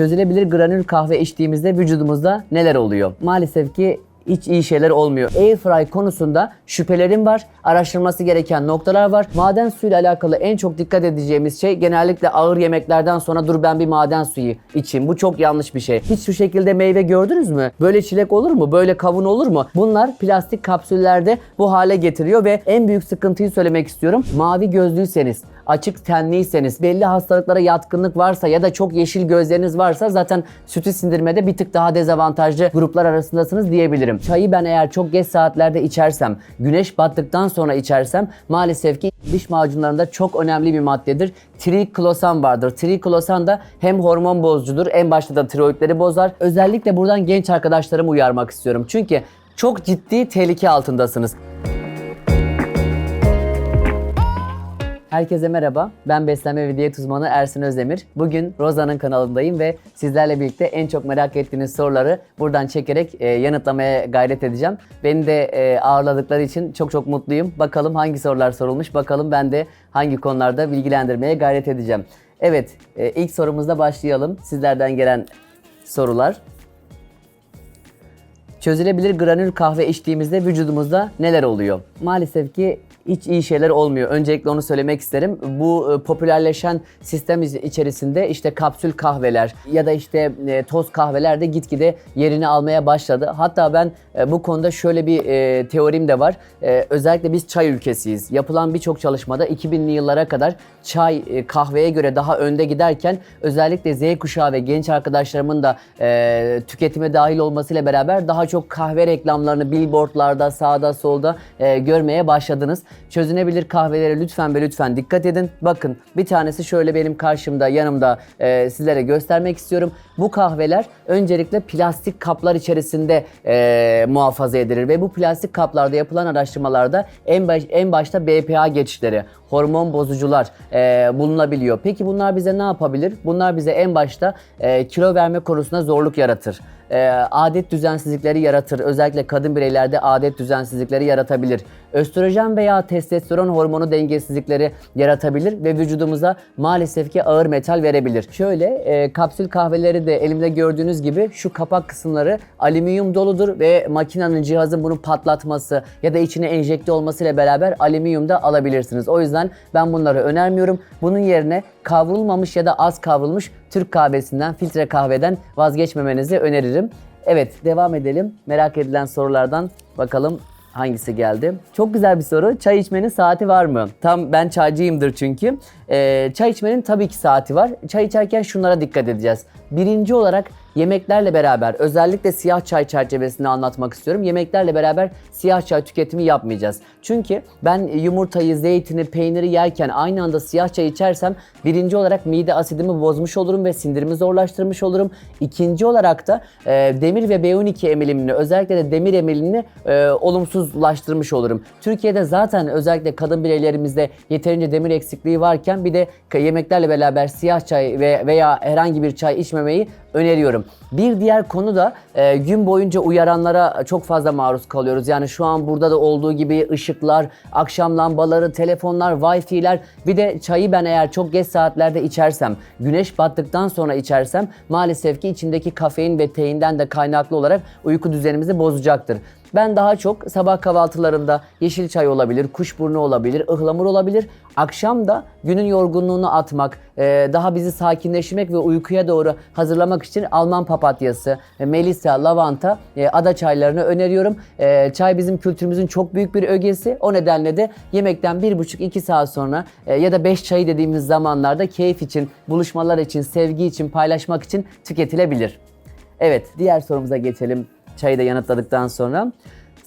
Çözülebilir granül kahve içtiğimizde vücudumuzda neler oluyor? Maalesef ki hiç iyi şeyler olmuyor. Airfry konusunda şüphelerim var. Araştırılması gereken noktalar var. Maden suyuyla alakalı en çok dikkat edeceğimiz şey genellikle ağır yemeklerden sonra dur ben bir maden suyu içeyim. Bu çok yanlış bir şey. Hiç şu şekilde meyve gördünüz mü? Böyle çilek olur mu? Böyle kavun olur mu? Bunlar plastik kapsüllerde bu hale getiriyor ve en büyük sıkıntıyı söylemek istiyorum. Mavi gözlüyseniz, açık tenliyseniz, belli hastalıklara yatkınlık varsa ya da çok yeşil gözleriniz varsa zaten sütü sindirmede bir tık daha dezavantajlı gruplar arasındasınız diyebilirim. Çayı ben eğer çok geç saatlerde içersem, güneş battıktan sonra içersem maalesef ki diş macunlarında çok önemli bir maddedir. Triklosan vardır. Triklosan da hem hormon bozucudur, en başta da tiroidleri bozar. Özellikle buradan genç arkadaşlarımı uyarmak istiyorum. Çünkü çok ciddi tehlike altındasınız. Herkese merhaba. Ben beslenme ve diyet uzmanı Ersin Özdemir. Bugün Roza'nın kanalındayım ve sizlerle birlikte en çok merak ettiğiniz soruları buradan çekerek e, yanıtlamaya gayret edeceğim. Beni de e, ağırladıkları için çok çok mutluyum. Bakalım hangi sorular sorulmuş, bakalım ben de hangi konularda bilgilendirmeye gayret edeceğim. Evet, e, ilk sorumuzda başlayalım. Sizlerden gelen sorular. Çözülebilir granül kahve içtiğimizde vücudumuzda neler oluyor? Maalesef ki hiç iyi şeyler olmuyor. Öncelikle onu söylemek isterim. Bu e, popülerleşen sistem içerisinde işte kapsül kahveler ya da işte e, toz kahveler de gitgide yerini almaya başladı. Hatta ben e, bu konuda şöyle bir e, teorim de var. E, özellikle biz çay ülkesiyiz. Yapılan birçok çalışmada 2000'li yıllara kadar çay e, kahveye göre daha önde giderken özellikle Z kuşağı ve genç arkadaşlarımın da e, tüketime dahil olmasıyla beraber daha çok kahve reklamlarını billboardlarda sağda solda e, görmeye başladınız. Çözünebilir kahvelere lütfen ve lütfen dikkat edin. Bakın bir tanesi şöyle benim karşımda yanımda e, sizlere göstermek istiyorum. Bu kahveler öncelikle plastik kaplar içerisinde e, muhafaza edilir ve bu plastik kaplarda yapılan araştırmalarda en, baş, en başta BPA geçişleri, hormon bozucular e, bulunabiliyor. Peki bunlar bize ne yapabilir? Bunlar bize en başta e, kilo verme konusunda zorluk yaratır. E, adet düzensizlikleri yaratır. Özellikle kadın bireylerde adet düzensizlikleri yaratabilir. Östrojen veya testosteron hormonu dengesizlikleri yaratabilir ve vücudumuza maalesef ki ağır metal verebilir. Şöyle e, kapsül kahveleri de elimde gördüğünüz gibi şu kapak kısımları alüminyum doludur ve makinenin cihazın bunu patlatması ya da içine enjekte olmasıyla beraber alüminyum da alabilirsiniz. O yüzden ben bunları önermiyorum. Bunun yerine kavrulmamış ya da az kavrulmuş Türk kahvesinden, filtre kahveden vazgeçmemenizi öneririm. Evet devam edelim. Merak edilen sorulardan bakalım hangisi geldi? Çok güzel bir soru. Çay içmenin saati var mı? Tam ben çaycıyımdır çünkü. Ee, çay içmenin tabii ki saati var. Çay içerken şunlara dikkat edeceğiz. Birinci olarak yemeklerle beraber özellikle siyah çay çerçevesinde anlatmak istiyorum. Yemeklerle beraber siyah çay tüketimi yapmayacağız. Çünkü ben yumurtayı, zeytini, peyniri yerken aynı anda siyah çay içersem birinci olarak mide asidimi bozmuş olurum ve sindirimi zorlaştırmış olurum. İkinci olarak da e, demir ve B12 emilimini özellikle de demir emilimini e, olumsuzlaştırmış olurum. Türkiye'de zaten özellikle kadın bireylerimizde yeterince demir eksikliği varken bir de yemeklerle beraber siyah çay ve veya herhangi bir çay içmemeyi öneriyorum. Bir diğer konu da e, gün boyunca uyaranlara çok fazla maruz kalıyoruz. Yani şu an burada da olduğu gibi ışıklar, akşam lambaları, telefonlar, wifi'ler bir de çayı ben eğer çok geç saatlerde içersem, güneş battıktan sonra içersem maalesef ki içindeki kafein ve teinden de kaynaklı olarak uyku düzenimizi bozacaktır. Ben daha çok sabah kahvaltılarında yeşil çay olabilir, kuşburnu olabilir, ıhlamur olabilir. Akşam da günün yorgunluğunu atmak, e, daha bizi sakinleştirmek ve uykuya doğru hazırlamak için Alman papatyası, e, melisa, lavanta, e, ada çaylarını öneriyorum. Çay bizim kültürümüzün çok büyük bir ögesi. O nedenle de yemekten 1,5-2 saat sonra ya da 5 çayı dediğimiz zamanlarda keyif için, buluşmalar için, sevgi için, paylaşmak için tüketilebilir. Evet, diğer sorumuza geçelim çayı da yanıtladıktan sonra.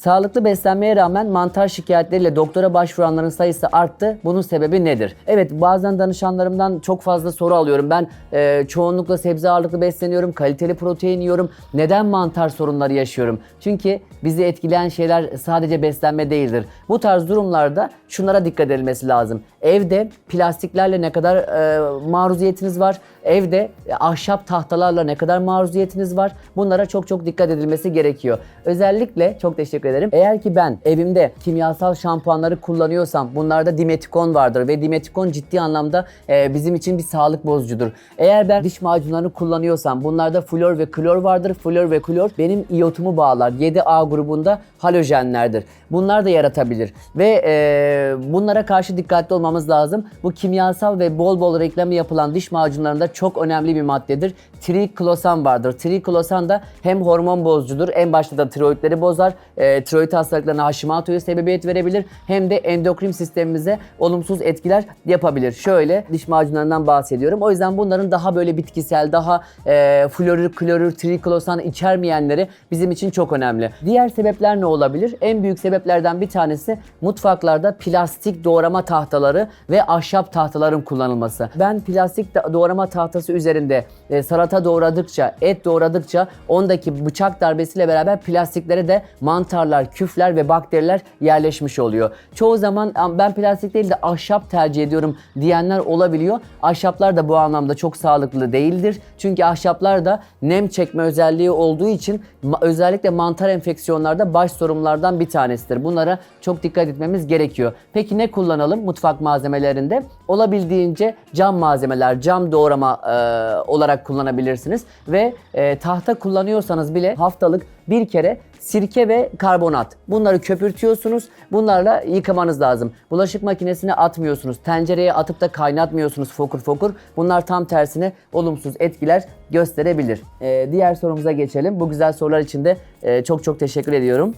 Sağlıklı beslenmeye rağmen mantar şikayetleriyle doktora başvuranların sayısı arttı. Bunun sebebi nedir? Evet bazen danışanlarımdan çok fazla soru alıyorum. Ben e, çoğunlukla sebze ağırlıklı besleniyorum, kaliteli protein yiyorum. Neden mantar sorunları yaşıyorum? Çünkü bizi etkileyen şeyler sadece beslenme değildir. Bu tarz durumlarda şunlara dikkat edilmesi lazım. Evde plastiklerle ne kadar e, maruziyetiniz var? Evde e, ahşap tahtalarla ne kadar maruziyetiniz var? Bunlara çok çok dikkat edilmesi gerekiyor. Özellikle çok teşekkür ederim. Eğer ki ben evimde kimyasal şampuanları kullanıyorsam bunlarda dimetikon vardır ve dimetikon ciddi anlamda e, bizim için bir sağlık bozucudur. Eğer ben diş macunlarını kullanıyorsam bunlarda flor ve klor vardır. Flor ve klor benim iyotumu bağlar. 7A grubunda halojenlerdir. Bunlar da yaratabilir ve e, bunlara karşı dikkatli olmamız lazım. Bu kimyasal ve bol bol reklamı yapılan diş macunlarında çok önemli bir maddedir. Triklosan vardır. Triklosan da hem hormon bozucudur. En başta da tiroidleri bozar. E, tiroid hastalıklarına Hashimoto'ya sebebiyet verebilir. Hem de endokrin sistemimize olumsuz etkiler yapabilir. Şöyle diş macunlarından bahsediyorum. O yüzden bunların daha böyle bitkisel, daha e, florür, klorür, triklosan içermeyenleri bizim için çok önemli. Diğer sebepler ne olabilir? En büyük sebeplerden bir tanesi mutfaklarda plastik doğrama tahtaları ve ahşap tahtaların kullanılması. Ben plastik doğrama tahtası üzerinde e, salata doğradıkça, et doğradıkça ondaki bıçak darbesiyle beraber plastiklere de mantarlar, küfler ve bakteriler yerleşmiş oluyor. Çoğu zaman "Am- ben plastik değil de ahşap tercih ediyorum diyenler olabiliyor. Ahşaplar da bu anlamda çok sağlıklı değildir. Çünkü ahşaplar da nem çekme özelliği olduğu için özellikle mantar enfeksiyonlarda baş sorunlardan bir tanesidir. Bunlara çok dikkat etmemiz gerekiyor. Peki ne kullanalım mutfak malzemelerinde? Olabildiğince cam malzemeler, cam doğrama e, olarak kullanabilirsiniz ve e, tahta kullanıyorsanız bile haftalık bir kere sirke ve karbonat. Bunları köpürtüyorsunuz. Bunlarla yıkamanız lazım. Bulaşık makinesine atmıyorsunuz. Tencereye atıp da kaynatmıyorsunuz fokur fokur. Bunlar tam tersine olumsuz etkiler gösterebilir. E, diğer sorumuza geçelim. Bu güzel sorular için de e, çok çok teşekkür ediyorum.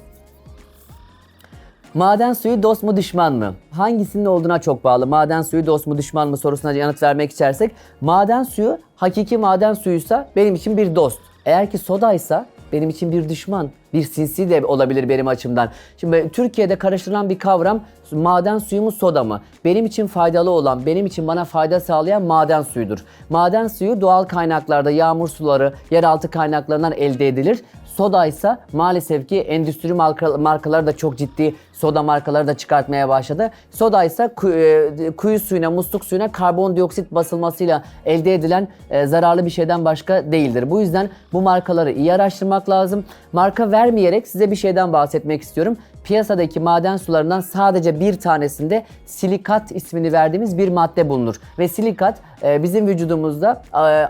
Maden suyu dost mu düşman mı? Hangisinin olduğuna çok bağlı. Maden suyu dost mu düşman mı sorusuna yanıt vermek istersek. Maden suyu hakiki maden suyuysa benim için bir dost. Eğer ki sodaysa benim için bir düşman, bir sinsi de olabilir benim açımdan. Şimdi Türkiye'de karıştırılan bir kavram maden suyu mu soda mı? Benim için faydalı olan, benim için bana fayda sağlayan maden suyudur. Maden suyu doğal kaynaklarda yağmur suları, yeraltı kaynaklarından elde edilir. Soda ise maalesef ki endüstri marka, markaları da çok ciddi soda markaları da çıkartmaya başladı. Soda ise e, kuyu suyuna, musluk suyuna karbondioksit basılmasıyla elde edilen e, zararlı bir şeyden başka değildir. Bu yüzden bu markaları iyi araştırmak lazım. Marka vermeyerek size bir şeyden bahsetmek istiyorum. Piyasadaki maden sularından sadece bir tanesinde silikat ismini verdiğimiz bir madde bulunur. Ve silikat e, bizim vücudumuzda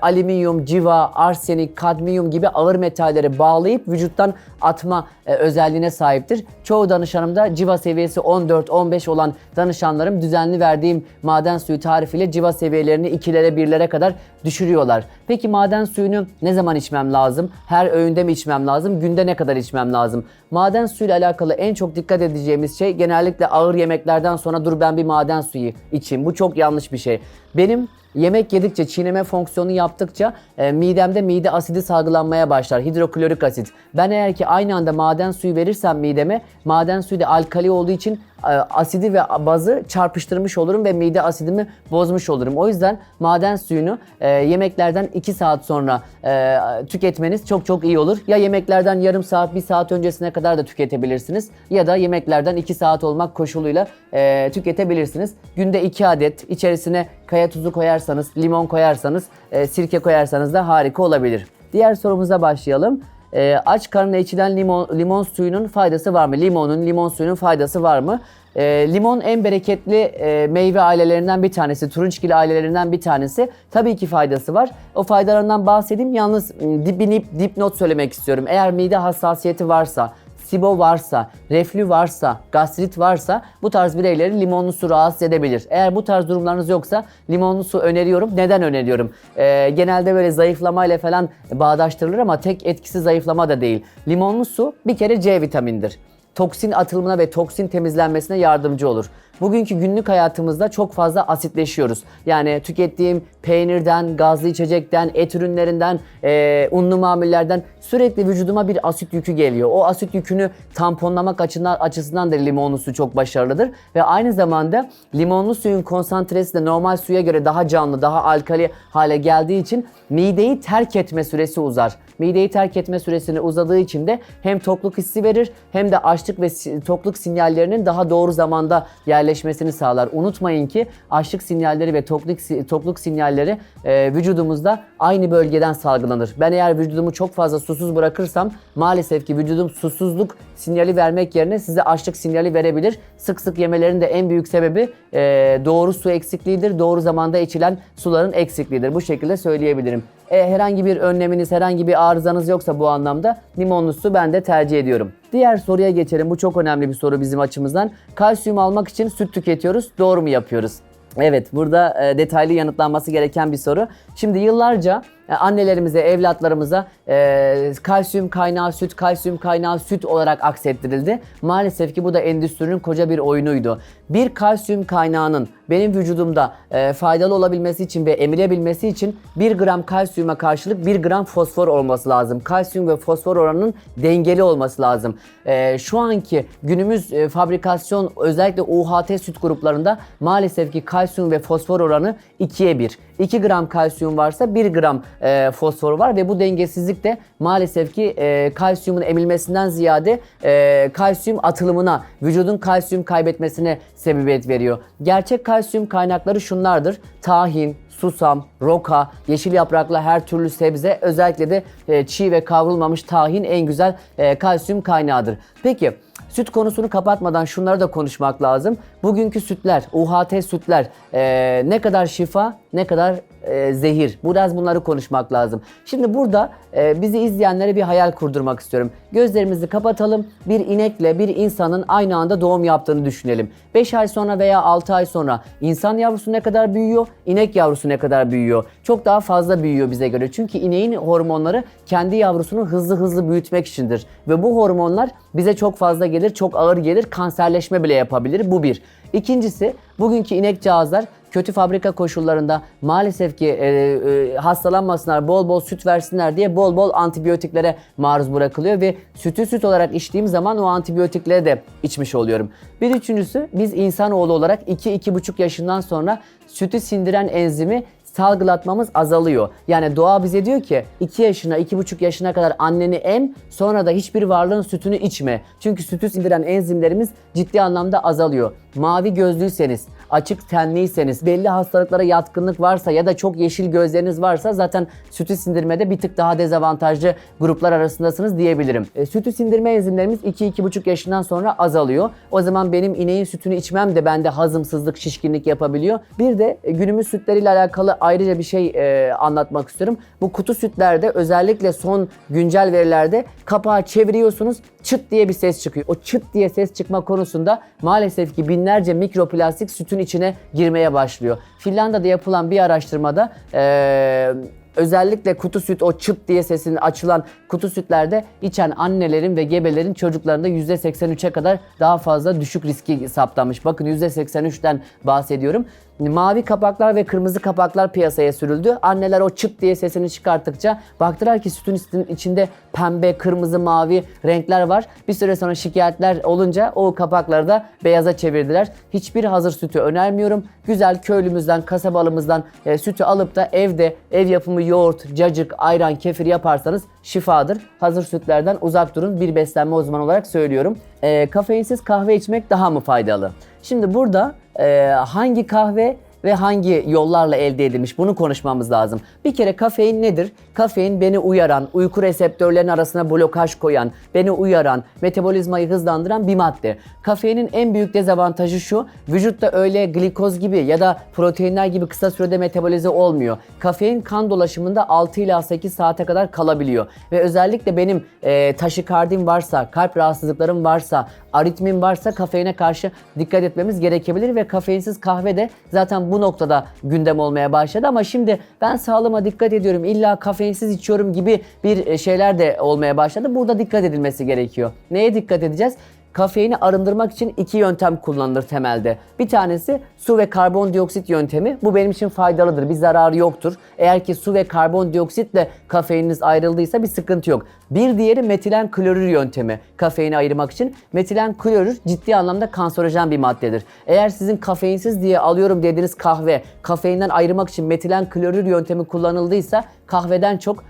alüminyum, civa, arsenik, kadmiyum gibi ağır metalleri bağlayıp vücuttan atma özelliğine sahiptir. Çoğu danışanımda civa seviyesi 14-15 olan danışanlarım düzenli verdiğim maden suyu tarifiyle civa seviyelerini 2'lere 1'lere kadar düşürüyorlar. Peki maden suyunu ne zaman içmem lazım? Her öğünde mi içmem lazım? Günde ne kadar içmem lazım? Maden suyuyla alakalı en çok dikkat edeceğimiz şey genellikle ağır yemeklerden sonra dur ben bir maden suyu içeyim. Bu çok yanlış bir şey. Benim Yemek yedikçe, çiğneme fonksiyonu yaptıkça e, midemde mide asidi salgılanmaya başlar. Hidroklorik asit. Ben eğer ki aynı anda maden suyu verirsem mideme, maden suyu da alkali olduğu için asidi ve bazı çarpıştırmış olurum ve mide asidimi bozmuş olurum. O yüzden maden suyunu e, yemeklerden 2 saat sonra e, tüketmeniz çok çok iyi olur. Ya yemeklerden yarım saat, 1 saat öncesine kadar da tüketebilirsiniz. Ya da yemeklerden 2 saat olmak koşuluyla e, tüketebilirsiniz. Günde 2 adet içerisine kaya tuzu koyarsanız, limon koyarsanız, e, sirke koyarsanız da harika olabilir. Diğer sorumuza başlayalım. E, aç karnına içilen limon, limon suyunun faydası var mı? Limonun, limon suyunun faydası var mı? E, limon en bereketli e, meyve ailelerinden bir tanesi, turunçgil ailelerinden bir tanesi. Tabii ki faydası var. O faydalarından bahsedeyim. Yalnız dip, bir dip- dipnot söylemek istiyorum. Eğer mide hassasiyeti varsa, SIBO varsa, reflü varsa, gastrit varsa bu tarz bireyleri limonlu su rahatsız edebilir. Eğer bu tarz durumlarınız yoksa limonlu su öneriyorum. Neden öneriyorum? Ee, genelde böyle zayıflamayla falan bağdaştırılır ama tek etkisi zayıflama da değil. Limonlu su bir kere C vitamindir toksin atılımına ve toksin temizlenmesine yardımcı olur. Bugünkü günlük hayatımızda çok fazla asitleşiyoruz. Yani tükettiğim peynirden, gazlı içecekten, et ürünlerinden, eee, unlu mamullerden sürekli vücuduma bir asit yükü geliyor. O asit yükünü tamponlamak açısından, açısından da limonlu su çok başarılıdır. Ve aynı zamanda limonlu suyun konsantresi de normal suya göre daha canlı, daha alkali hale geldiği için mideyi terk etme süresi uzar. Mideyi terk etme süresini uzadığı için de hem tokluk hissi verir hem de açlık ve tokluk sinyallerinin daha doğru zamanda yerleşmesi yerleşmesini sağlar. Unutmayın ki açlık sinyalleri ve tokluk, tokluk sinyalleri e, vücudumuzda aynı bölgeden salgılanır. Ben eğer vücudumu çok fazla susuz bırakırsam maalesef ki vücudum susuzluk sinyali vermek yerine size açlık sinyali verebilir. Sık sık yemelerin de en büyük sebebi e, doğru su eksikliğidir. Doğru zamanda içilen suların eksikliğidir. Bu şekilde söyleyebilirim. E, herhangi bir önleminiz, herhangi bir arızanız yoksa bu anlamda limonlu su ben de tercih ediyorum. Diğer soruya geçelim. Bu çok önemli bir soru bizim açımızdan. Kalsiyum almak için süt tüketiyoruz. Doğru mu yapıyoruz? Evet, burada e, detaylı yanıtlanması gereken bir soru. Şimdi yıllarca e, annelerimize, evlatlarımıza e, kalsiyum kaynağı süt, kalsiyum kaynağı süt olarak aksettirildi. Maalesef ki bu da endüstrinin koca bir oyunuydu. Bir kalsiyum kaynağının benim vücudumda e, faydalı olabilmesi için ve emilebilmesi için 1 gram kalsiyuma karşılık 1 gram fosfor olması lazım. Kalsiyum ve fosfor oranının dengeli olması lazım. E, şu anki günümüz e, fabrikasyon özellikle UHT süt gruplarında maalesef ki kalsiyum ve fosfor oranı 2'ye 1. 2 gram kalsiyum varsa 1 gram e, fosfor var ve bu dengesizlik de maalesef ki e, kalsiyumun emilmesinden ziyade e, kalsiyum atılımına, vücudun kalsiyum kaybetmesine sebebiyet veriyor. Gerçek kalsiyum kaynakları şunlardır. Tahin, susam, roka, yeşil yapraklı her türlü sebze, özellikle de e, çiğ ve kavrulmamış tahin en güzel e, kalsiyum kaynağıdır. Peki Süt konusunu kapatmadan şunları da konuşmak lazım. Bugünkü sütler, UHT sütler e, ne kadar şifa, ne kadar e, zehir. Biraz bunları konuşmak lazım. Şimdi burada e, bizi izleyenlere bir hayal kurdurmak istiyorum. Gözlerimizi kapatalım. Bir inekle bir insanın aynı anda doğum yaptığını düşünelim. 5 ay sonra veya 6 ay sonra insan yavrusu ne kadar büyüyor, inek yavrusu ne kadar büyüyor. Çok daha fazla büyüyor bize göre. Çünkü ineğin hormonları kendi yavrusunu hızlı hızlı büyütmek içindir. Ve bu hormonlar bize çok fazla gelir, çok ağır gelir, kanserleşme bile yapabilir. Bu bir. İkincisi bugünkü inek cihazlar kötü fabrika koşullarında maalesef ki e, e, hastalanmasınlar, bol bol süt versinler diye bol bol antibiyotiklere maruz bırakılıyor ve sütü süt olarak içtiğim zaman o antibiyotikleri de içmiş oluyorum. Bir üçüncüsü biz insanoğlu olarak 2-2,5 yaşından sonra sütü sindiren enzimi salgılatmamız azalıyor. Yani doğa bize diyor ki 2 yaşına 2,5 yaşına kadar anneni em sonra da hiçbir varlığın sütünü içme. Çünkü sütü sindiren enzimlerimiz ciddi anlamda azalıyor. Mavi gözlüyseniz, açık tenliyseniz, belli hastalıklara yatkınlık varsa ya da çok yeşil gözleriniz varsa zaten sütü sindirmede bir tık daha dezavantajlı gruplar arasındasınız diyebilirim. E, sütü sindirme enzimlerimiz 2-2,5 yaşından sonra azalıyor. O zaman benim ineğin sütünü içmem de bende hazımsızlık, şişkinlik yapabiliyor. Bir de e, günümüz sütleriyle alakalı ayrıca bir şey e, anlatmak istiyorum. Bu kutu sütlerde özellikle son güncel verilerde kapağı çeviriyorsunuz çıt diye bir ses çıkıyor. O çıt diye ses çıkma konusunda maalesef ki binlerce mikroplastik sütün içine girmeye başlıyor. Finlandiya'da yapılan bir araştırmada eee özellikle kutu süt o çıt diye sesinin açılan kutu sütlerde içen annelerin ve gebelerin çocuklarında %83'e kadar daha fazla düşük riski saptamış. Bakın %83'ten bahsediyorum. Mavi kapaklar ve kırmızı kapaklar piyasaya sürüldü. Anneler o çıt diye sesini çıkarttıkça baktılar ki sütün içinde pembe, kırmızı, mavi renkler var. Bir süre sonra şikayetler olunca o kapakları da beyaza çevirdiler. Hiçbir hazır sütü önermiyorum. Güzel köylümüzden, kasabalımızdan e, sütü alıp da evde ev yapımı yoğurt, cacık, ayran, kefir yaparsanız şifadır. Hazır sütlerden uzak durun. Bir beslenme uzmanı olarak söylüyorum. E, kafeinsiz kahve içmek daha mı faydalı? Şimdi burada e, hangi kahve ve hangi yollarla elde edilmiş bunu konuşmamız lazım. Bir kere kafein nedir? Kafein beni uyaran, uyku reseptörlerinin arasına blokaj koyan, beni uyaran, metabolizmayı hızlandıran bir madde. Kafeinin en büyük dezavantajı şu, vücutta öyle glikoz gibi ya da proteinler gibi kısa sürede metabolize olmuyor. Kafein kan dolaşımında 6 ila 8 saate kadar kalabiliyor. Ve özellikle benim e, taşikardim varsa, kalp rahatsızlıklarım varsa, aritmim varsa kafeine karşı dikkat etmemiz gerekebilir ve kafeinsiz kahve de zaten bu noktada gündem olmaya başladı ama şimdi ben sağlığıma dikkat ediyorum illa kafeinsiz içiyorum gibi bir şeyler de olmaya başladı. Burada dikkat edilmesi gerekiyor. Neye dikkat edeceğiz? Kafeini arındırmak için iki yöntem kullanılır temelde. Bir tanesi su ve karbondioksit yöntemi. Bu benim için faydalıdır. Bir zararı yoktur. Eğer ki su ve karbondioksitle kafeininiz ayrıldıysa bir sıkıntı yok. Bir diğeri metilen klorür yöntemi. Kafeini ayırmak için. Metilen klorür ciddi anlamda kanserojen bir maddedir. Eğer sizin kafeinsiz diye alıyorum dediğiniz kahve kafeinden ayırmak için metilen klorür yöntemi kullanıldıysa kahveden çok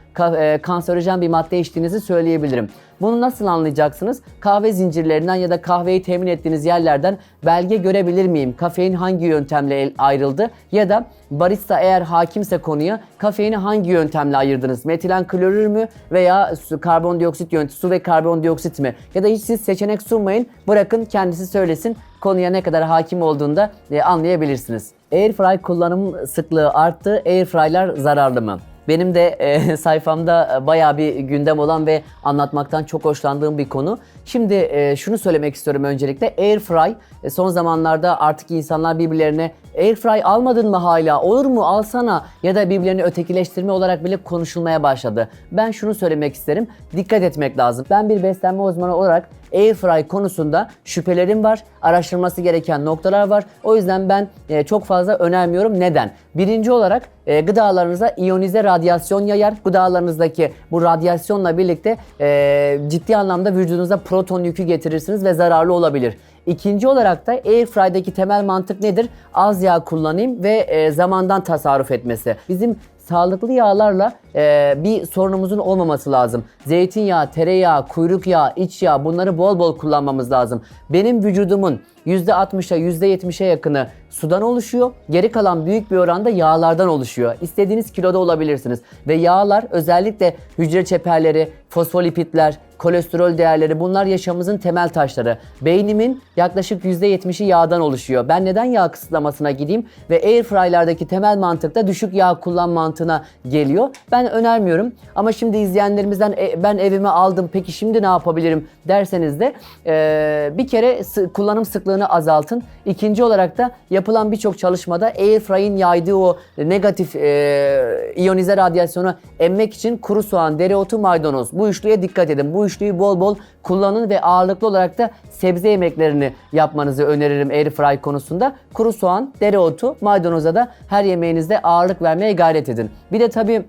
kanserojen bir madde içtiğinizi söyleyebilirim. Bunu nasıl anlayacaksınız? Kahve zincirlerinden ya da kahveyi temin ettiğiniz yerlerden belge görebilir miyim? Kafein hangi yöntemle ayrıldı? Ya da barista eğer hakimse konuya kafeini hangi yöntemle ayırdınız? Metilen klorür mü veya su, karbondioksit yöntemi, su ve karbondioksit mi? Ya da hiç siz seçenek sunmayın, bırakın kendisi söylesin. Konuya ne kadar hakim olduğunda e, anlayabilirsiniz. Airfry kullanım sıklığı arttı. Airfry'lar zararlı mı? Benim de e, sayfamda e, bayağı bir gündem olan ve anlatmaktan çok hoşlandığım bir konu. Şimdi e, şunu söylemek istiyorum öncelikle. Airfry e, son zamanlarda artık insanlar birbirlerine Airfry almadın mı hala? Olur mu? Alsana. Ya da birbirlerini ötekileştirme olarak bile konuşulmaya başladı. Ben şunu söylemek isterim. Dikkat etmek lazım. Ben bir beslenme uzmanı olarak Airfry konusunda şüphelerim var. Araştırılması gereken noktalar var. O yüzden ben e, çok fazla önermiyorum. Neden? Birinci olarak e, gıdalarınıza iyonize radyasyon yayar. Gıdalarınızdaki bu radyasyonla birlikte e, ciddi anlamda vücudunuza proton yükü getirirsiniz ve zararlı olabilir. İkinci olarak da Airfry'daki temel mantık nedir? Az yağ kullanayım ve zamandan tasarruf etmesi. Bizim sağlıklı yağlarla e, bir sorunumuzun olmaması lazım. Zeytinyağı, tereyağı, kuyruk yağı, iç yağ bunları bol bol kullanmamız lazım. Benim vücudumun %60'a %70'e yakını sudan oluşuyor. Geri kalan büyük bir oranda yağlardan oluşuyor. İstediğiniz kiloda olabilirsiniz. Ve yağlar özellikle hücre çeperleri, fosfolipitler, kolesterol değerleri bunlar yaşamımızın temel taşları. Beynimin yaklaşık %70'i yağdan oluşuyor. Ben neden yağ kısıtlamasına gideyim ve airfryer'daki temel mantıkta düşük yağ kullan mantığına geliyor. Ben önermiyorum ama şimdi izleyenlerimizden "E, ben evime aldım peki şimdi ne yapabilirim derseniz de e, bir kere kullanım sıklığını azaltın. İkinci olarak da yapılan birçok çalışmada airfryer'in yaydığı o negatif e, iyonize radyasyonu emmek için kuru soğan, dereotu, maydanoz bu üçlüye dikkat edin. Bu üçlüyü bol bol kullanın ve ağırlıklı olarak da sebze yemeklerini yapmanızı öneririm airfry konusunda. Kuru soğan, dereotu, maydanoza da her yemeğinizde ağırlık vermeye gayret edin. Bir de tabii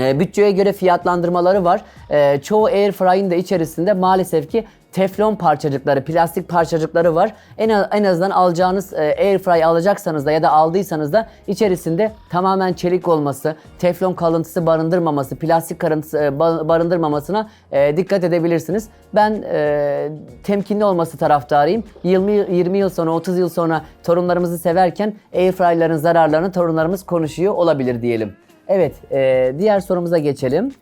e, bütçeye göre fiyatlandırmaları var. E, çoğu airfryer'in de içerisinde maalesef ki teflon parçacıkları, plastik parçacıkları var. En, en azından alacağınız e, airfry alacaksanız da ya da aldıysanız da içerisinde tamamen çelik olması, teflon kalıntısı barındırmaması, plastik karıntısı e, ba- barındırmamasına e, dikkat edebilirsiniz. Ben e, temkinli olması taraftarıyım. 20, yıl- 20 yıl sonra, 30 yıl sonra torunlarımızı severken airfryer'ların zararlarını torunlarımız konuşuyor olabilir diyelim. Evet, e, diğer sorumuza geçelim.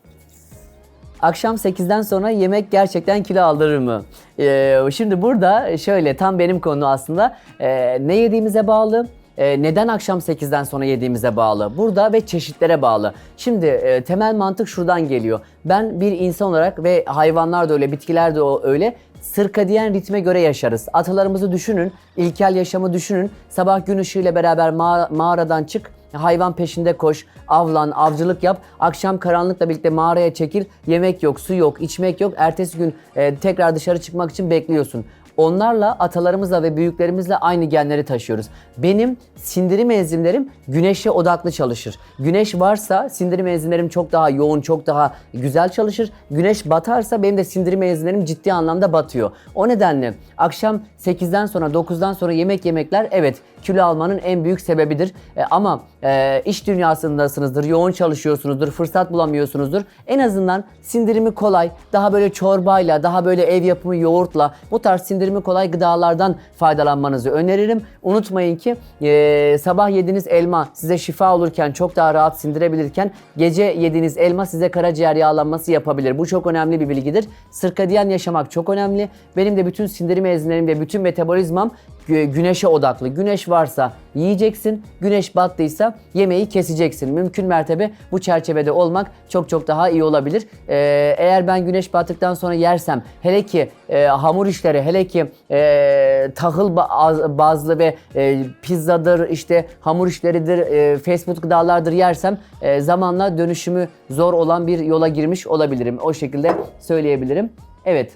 Akşam 8'den sonra yemek gerçekten kilo aldırır mı? Ee, şimdi burada şöyle tam benim konu aslında Ee, ne yediğimize bağlı. Ee, neden akşam 8'den sonra yediğimize bağlı. Burada ve çeşitlere bağlı. Şimdi e, temel mantık şuradan geliyor. Ben bir insan olarak ve hayvanlar da öyle, bitkiler de öyle sirkadiyen ritme göre yaşarız. Atalarımızı düşünün, ilkel yaşamı düşünün. Sabah gün ışığıyla beraber ma- mağaradan çık, hayvan peşinde koş, avlan, avcılık yap. Akşam karanlıkla birlikte mağaraya çekil. Yemek yok, su yok, içmek yok. Ertesi gün e, tekrar dışarı çıkmak için bekliyorsun. Onlarla, atalarımızla ve büyüklerimizle aynı genleri taşıyoruz. Benim sindirim enzimlerim güneşe odaklı çalışır. Güneş varsa sindirim enzimlerim çok daha yoğun, çok daha güzel çalışır. Güneş batarsa benim de sindirim enzimlerim ciddi anlamda batıyor. O nedenle akşam 8'den sonra 9'dan sonra yemek yemekler evet kilo almanın en büyük sebebidir. E, ama e, iş dünyasındasınızdır, yoğun çalışıyorsunuzdur, fırsat bulamıyorsunuzdur. En azından sindirimi kolay, daha böyle çorbayla, daha böyle ev yapımı yoğurtla bu tarz sindirimi kolay gıdalardan faydalanmanızı öneririm. Unutmayın ki e, sabah yediğiniz elma size şifa olurken, çok daha rahat sindirebilirken gece yediğiniz elma size karaciğer yağlanması yapabilir. Bu çok önemli bir bilgidir. Sirkadiyen yaşamak çok önemli. Benim de bütün sindirim enzimlerim ve bütün metabolizmam güneşe odaklı. Güneş varsa yiyeceksin, güneş battıysa yemeği keseceksin. Mümkün mertebe bu çerçevede olmak çok çok daha iyi olabilir. Ee, eğer ben güneş battıktan sonra yersem, hele ki e, hamur işleri, hele ki e, tahıl ba- az- bazlı ve e, pizzadır, işte hamur işleridir, e, fast food gıdalardır yersem e, zamanla dönüşümü zor olan bir yola girmiş olabilirim. O şekilde söyleyebilirim. Evet,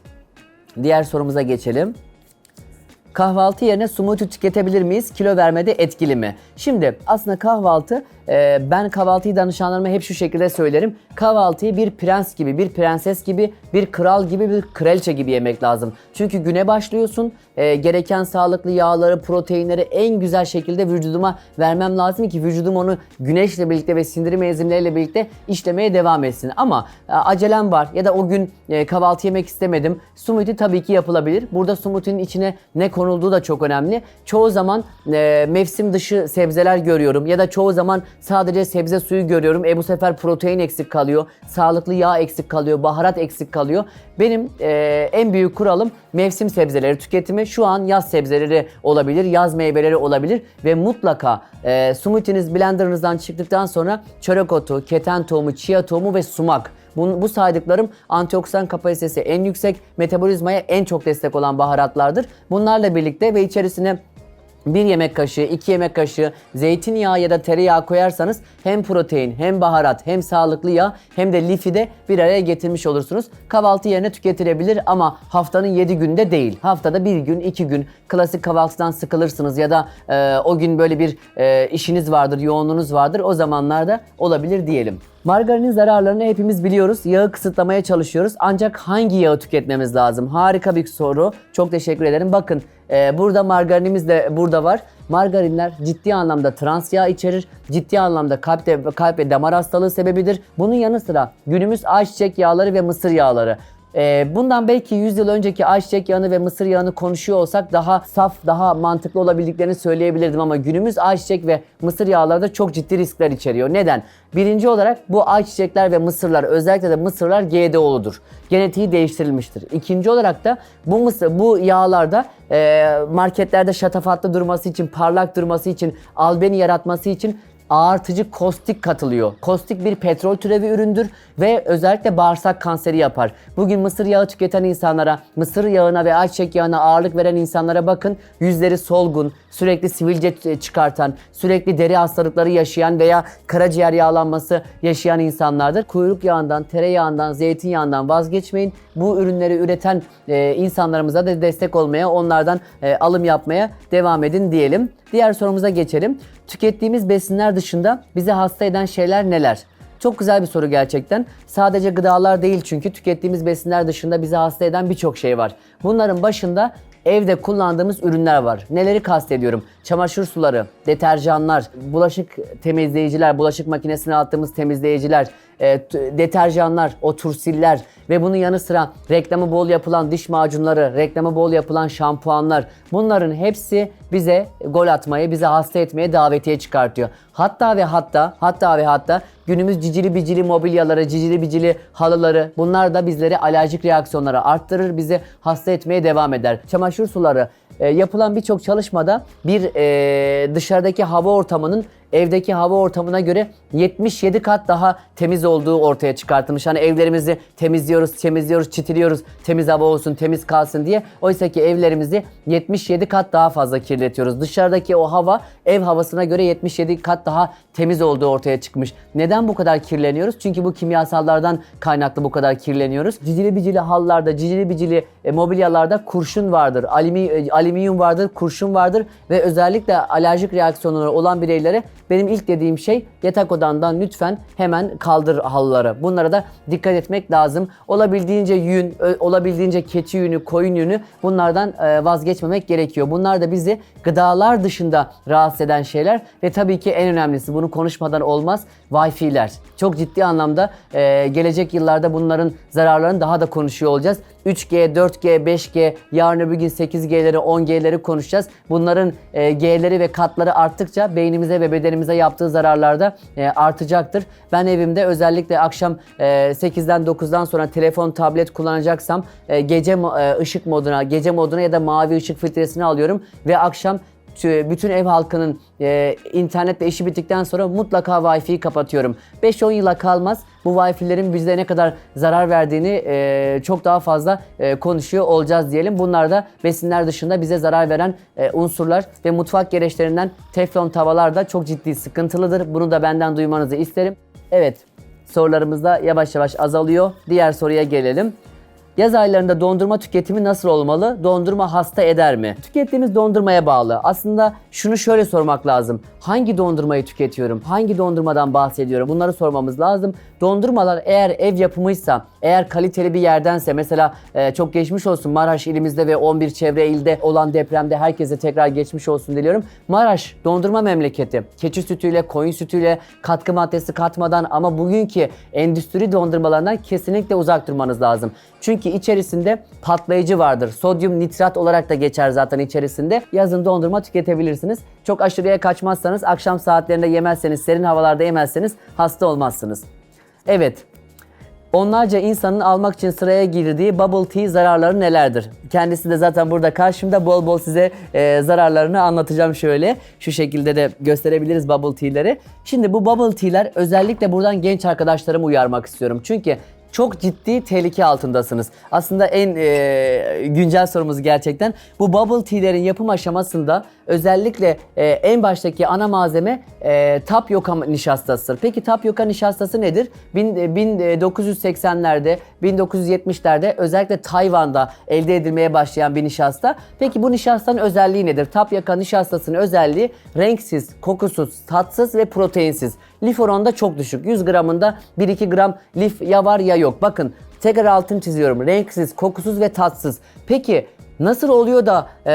diğer sorumuza geçelim. Kahvaltı yerine smoothie tüketebilir miyiz? Kilo vermede etkili mi? Şimdi aslında kahvaltı e, ben kahvaltıyı danışanlarıma hep şu şekilde söylerim. Kahvaltıyı bir prens gibi, bir prenses gibi, bir kral gibi, bir kraliçe gibi yemek lazım. Çünkü güne başlıyorsun. e, gereken sağlıklı yağları, proteinleri en güzel şekilde vücuduma vermem lazım ki vücudum onu güneşle birlikte ve sindirim enzimleriyle birlikte işlemeye devam etsin. Ama e, acelem var ya da o gün e, kahvaltı yemek istemedim. Smoothie tabii ki yapılabilir. Burada smoothie'nin içine ne konulduğu da çok önemli. Çoğu zaman e, mevsim dışı sebzeler görüyorum ya da çoğu zaman sadece sebze suyu görüyorum. E bu sefer protein eksik kalıyor, sağlıklı yağ eksik kalıyor, baharat eksik kalıyor. Benim e, en büyük kuralım mevsim sebzeleri tüketimi. Şu an yaz sebzeleri olabilir, yaz meyveleri olabilir ve mutlaka e, smoothie'niz blenderınızdan çıktıktan sonra çörek otu, keten tohumu, chia tohumu ve sumak. Bu, bu saydıklarım antioksidan kapasitesi en yüksek, metabolizmaya en çok destek olan baharatlardır. Bunlarla birlikte ve içerisine bir yemek kaşığı, iki yemek kaşığı zeytinyağı ya da tereyağı koyarsanız hem protein, hem baharat, hem sağlıklı yağ hem de lifi de bir araya getirmiş olursunuz. Kahvaltı yerine tüketilebilir ama haftanın 7 günde değil. Haftada bir gün, iki gün klasik kahvaltıdan sıkılırsınız ya da e, o gün böyle bir e, işiniz vardır, yoğunluğunuz vardır. O zamanlarda olabilir diyelim. Margarinin zararlarını hepimiz biliyoruz. Yağı kısıtlamaya çalışıyoruz. Ancak hangi yağı tüketmemiz lazım? Harika bir soru. Çok teşekkür ederim. Bakın e, burada margarinimiz de burada var. Margarinler ciddi anlamda trans yağ içerir. Ciddi anlamda kalp, de, kalp ve damar hastalığı sebebidir. Bunun yanı sıra günümüz ayçiçek yağları ve mısır yağları. Ee, bundan belki 100 yıl önceki ayçiçek yağını ve mısır yağını konuşuyor olsak daha saf, daha mantıklı olabildiklerini söyleyebilirdim ama günümüz ayçiçek ve mısır yağları da çok ciddi riskler içeriyor. Neden? Birinci olarak bu ayçiçekler ve mısırlar özellikle de mısırlar GDO'ludur. Genetiği değiştirilmiştir. İkinci olarak da bu mısır, bu yağlarda e, marketlerde şatafatlı durması için, parlak durması için, albeni yaratması için ağartıcı kostik katılıyor. Kostik bir petrol türevi üründür ve özellikle bağırsak kanseri yapar. Bugün mısır yağı tüketen insanlara, mısır yağına ve ayçiçek yağına ağırlık veren insanlara bakın. Yüzleri solgun, sürekli sivilce çıkartan, sürekli deri hastalıkları yaşayan veya karaciğer yağlanması yaşayan insanlardır. Kuyruk yağından, tereyağından, zeytinyağından vazgeçmeyin. Bu ürünleri üreten e, insanlarımıza da destek olmaya, onlardan e, alım yapmaya devam edin diyelim. Diğer sorumuza geçelim. Tükettiğimiz besinler dışında bizi hasta eden şeyler neler? Çok güzel bir soru gerçekten. Sadece gıdalar değil çünkü tükettiğimiz besinler dışında bizi hasta eden birçok şey var. Bunların başında evde kullandığımız ürünler var. Neleri kastediyorum? Çamaşır suları, deterjanlar, bulaşık temizleyiciler, bulaşık makinesine attığımız temizleyiciler, e, deterjanlar, o tursiller ve bunun yanı sıra reklamı bol yapılan diş macunları, reklamı bol yapılan şampuanlar bunların hepsi bize gol atmaya, bize hasta etmeye davetiye çıkartıyor. Hatta ve hatta, hatta ve hatta günümüz cicili bicili mobilyaları, cicili bicili halıları bunlar da bizleri alerjik reaksiyonlara arttırır, bizi hasta etmeye devam eder. Çamaşır suları e, yapılan birçok çalışmada bir e, dışarıdaki hava ortamının evdeki hava ortamına göre 77 kat daha temiz olduğu ortaya çıkartılmış. Hani evlerimizi temizliyoruz, temizliyoruz, çitiliyoruz, temiz hava olsun, temiz kalsın diye. Oysa ki evlerimizi 77 kat daha fazla kirletiyoruz. Dışarıdaki o hava ev havasına göre 77 kat daha temiz olduğu ortaya çıkmış. Neden bu kadar kirleniyoruz? Çünkü bu kimyasallardan kaynaklı bu kadar kirleniyoruz. Cicili bicili hallarda, cicili bicili e, mobilyalarda kurşun vardır, alümi, e, alüminyum vardır, kurşun vardır ve özellikle alerjik reaksiyonları olan bireylere benim ilk dediğim şey yatak odandan lütfen hemen kaldır halıları. Bunlara da dikkat etmek lazım. Olabildiğince yün, olabildiğince keçi yünü, koyun yünü bunlardan e, vazgeçmemek gerekiyor. Bunlar da bizi gıdalar dışında rahatsız eden şeyler ve tabii ki en önemlisi bunu konuşmadan olmaz Wi-Fi'ler. Çok ciddi anlamda e, gelecek yıllarda bunların zararlarını daha da konuşuyor olacağız. 3G, 4G, 5G, yarın öbür gün 8G'leri, 10G'leri konuşacağız. Bunların e, G'leri ve katları arttıkça beynimize ve bedenimize yaptığı zararlar da e, artacaktır. Ben evimde özellikle akşam e, 8'den 9'dan sonra telefon, tablet kullanacaksam e, gece e, ışık moduna, gece moduna ya da mavi ışık filtresini alıyorum ve akşam bütün ev halkının e, internetle işi bittikten sonra mutlaka Wi-Fi'yi kapatıyorum. 5-10 yıla kalmaz bu Wi-Fi'lerin bize ne kadar zarar verdiğini e, çok daha fazla e, konuşuyor olacağız diyelim. Bunlar da besinler dışında bize zarar veren e, unsurlar ve mutfak gereçlerinden teflon tavalar da çok ciddi sıkıntılıdır. Bunu da benden duymanızı isterim. Evet sorularımız da yavaş yavaş azalıyor. Diğer soruya gelelim. Yaz aylarında dondurma tüketimi nasıl olmalı? Dondurma hasta eder mi? Tükettiğimiz dondurmaya bağlı. Aslında şunu şöyle sormak lazım. Hangi dondurmayı tüketiyorum? Hangi dondurmadan bahsediyorum? Bunları sormamız lazım. Dondurmalar eğer ev yapımıysa, eğer kaliteli bir yerdense mesela e, çok geçmiş olsun Maraş ilimizde ve 11 çevre ilde olan depremde herkese tekrar geçmiş olsun diliyorum. Maraş dondurma memleketi. Keçi sütüyle, koyun sütüyle katkı maddesi katmadan ama bugünkü endüstri dondurmalarından kesinlikle uzak durmanız lazım. Çünkü içerisinde patlayıcı vardır. Sodyum nitrat olarak da geçer zaten içerisinde. Yazın dondurma tüketebilirsiniz. Çok aşırıya kaçmazsanız, akşam saatlerinde yemezseniz, serin havalarda yemezseniz hasta olmazsınız. Evet, Onlarca insanın almak için sıraya girdiği bubble tea zararları nelerdir? Kendisi de zaten burada karşımda bol bol size e, zararlarını anlatacağım şöyle. Şu şekilde de gösterebiliriz bubble tea'leri. Şimdi bu bubble tea'ler özellikle buradan genç arkadaşlarımı uyarmak istiyorum. Çünkü çok ciddi tehlike altındasınız. Aslında en e, güncel sorumuz gerçekten. Bu bubble tea'lerin yapım aşamasında özellikle e, en baştaki ana malzeme e, tapyoka nişastasıdır. Peki tapyoka nişastası nedir? Bin- e, 1980'lerde, 1970'lerde özellikle Tayvan'da elde edilmeye başlayan bir nişasta. Peki bu nişastanın özelliği nedir? Tapyoka nişastasının özelliği renksiz, kokusuz, tatsız ve proteinsiz. Lif oranı da çok düşük. 100 gramında 1-2 gram lif ya var ya yok. Bakın tekrar altını çiziyorum. Renksiz, kokusuz ve tatsız. Peki Nasıl oluyor da e,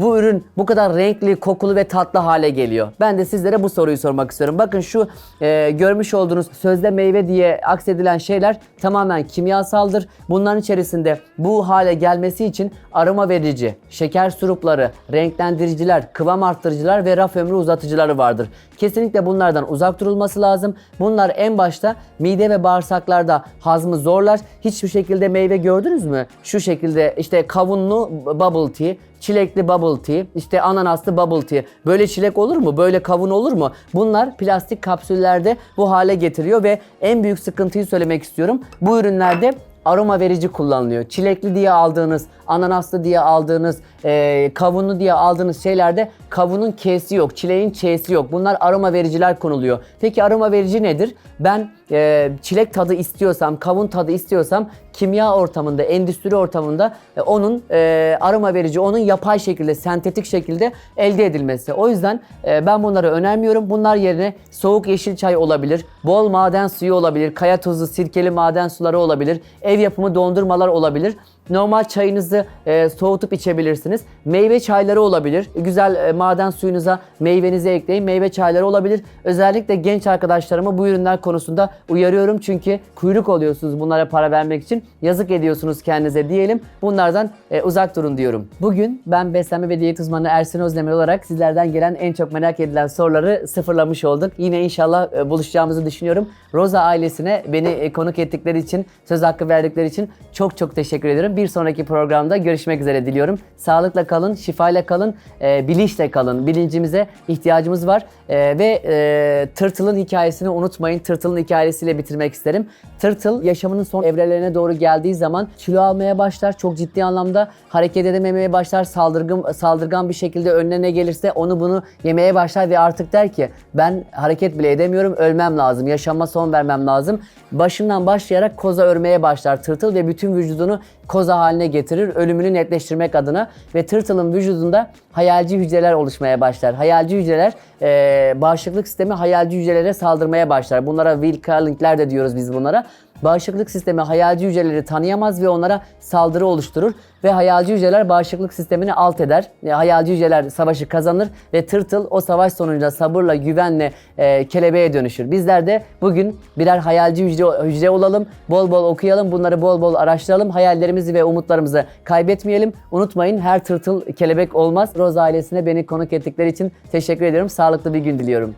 bu ürün bu kadar renkli, kokulu ve tatlı hale geliyor? Ben de sizlere bu soruyu sormak istiyorum. Bakın şu e, görmüş olduğunuz sözde meyve diye aksedilen şeyler tamamen kimyasaldır. Bunların içerisinde bu hale gelmesi için aroma verici, şeker surupları, renklendiriciler, kıvam arttırıcılar ve raf ömrü uzatıcıları vardır. Kesinlikle bunlardan uzak durulması lazım. Bunlar en başta mide ve bağırsaklarda hazmı zorlar. Hiçbir şekilde meyve gördünüz mü? Şu şekilde işte kavunlu bubble tea, çilekli bubble tea, işte ananaslı bubble tea. Böyle çilek olur mu? Böyle kavun olur mu? Bunlar plastik kapsüllerde bu hale getiriyor ve en büyük sıkıntıyı söylemek istiyorum. Bu ürünlerde aroma verici kullanılıyor. Çilekli diye aldığınız, ananaslı diye aldığınız, e, kavunlu diye aldığınız şeylerde kavunun K'si yok, çileğin Ç'si yok. Bunlar aroma vericiler konuluyor. Peki aroma verici nedir? Ben e, çilek tadı istiyorsam, kavun tadı istiyorsam kimya ortamında, endüstri ortamında e, onun e, aroma verici, onun yapay şekilde, sentetik şekilde elde edilmesi. O yüzden e, ben bunları önermiyorum. Bunlar yerine soğuk yeşil çay olabilir, bol maden suyu olabilir, kaya tuzu, sirkeli maden suları olabilir, ev yapımı dondurmalar olabilir. Normal çayınızı e, soğutup içebilirsiniz. Meyve çayları olabilir. Güzel e, maden suyunuza meyvenizi ekleyin. Meyve çayları olabilir. Özellikle genç arkadaşlarımı bu ürünler konusunda uyarıyorum. Çünkü kuyruk oluyorsunuz bunlara para vermek için. Yazık ediyorsunuz kendinize diyelim. Bunlardan e, uzak durun diyorum. Bugün ben beslenme ve diyet uzmanı Ersin Özdemir olarak sizlerden gelen en çok merak edilen soruları sıfırlamış olduk. Yine inşallah e, buluşacağımızı düşünüyorum. Rosa ailesine beni e, konuk ettikleri için, söz hakkı verdikleri için çok çok teşekkür ederim. Bir sonraki programda görüşmek üzere diliyorum. Sağlıkla kalın, şifayla kalın, e, bilinçle kalın. Bilincimize ihtiyacımız var. E, ve e, Tırtıl'ın hikayesini unutmayın. Tırtıl'ın hikayesiyle bitirmek isterim. Tırtıl yaşamının son evrelerine doğru geldiği zaman kilo almaya başlar. Çok ciddi anlamda hareket edememeye başlar. Saldırgan, saldırgan bir şekilde önüne ne gelirse onu bunu yemeye başlar ve artık der ki ben hareket bile edemiyorum. Ölmem lazım. Yaşama son vermem lazım. Başından başlayarak koza örmeye başlar tırtıl ve bütün vücudunu koza haline getirir. Ölümünü netleştirmek adına ve tırtılın vücudunda hayalci hücreler oluşmaya başlar. Hayalci hücreler e, bağışıklık sistemi hayalci hücrelere saldırmaya başlar. Bunlara Wilkerlinkler de diyoruz biz bunlara. Bağışıklık sistemi hayalci hücreleri tanıyamaz ve onlara saldırı oluşturur ve hayalci hücreler bağışıklık sistemini alt eder. E, hayalci hücreler savaşı kazanır ve tırtıl o savaş sonucunda sabırla, güvenle e, kelebeğe dönüşür. Bizler de bugün birer hayalci hücre, hücre olalım, bol bol okuyalım, bunları bol bol araştıralım, hayallerimizi ve umutlarımızı kaybetmeyelim. Unutmayın her tırtıl kelebek olmaz. Roz ailesine beni konuk ettikleri için teşekkür ediyorum. Sağlıklı bir gün diliyorum.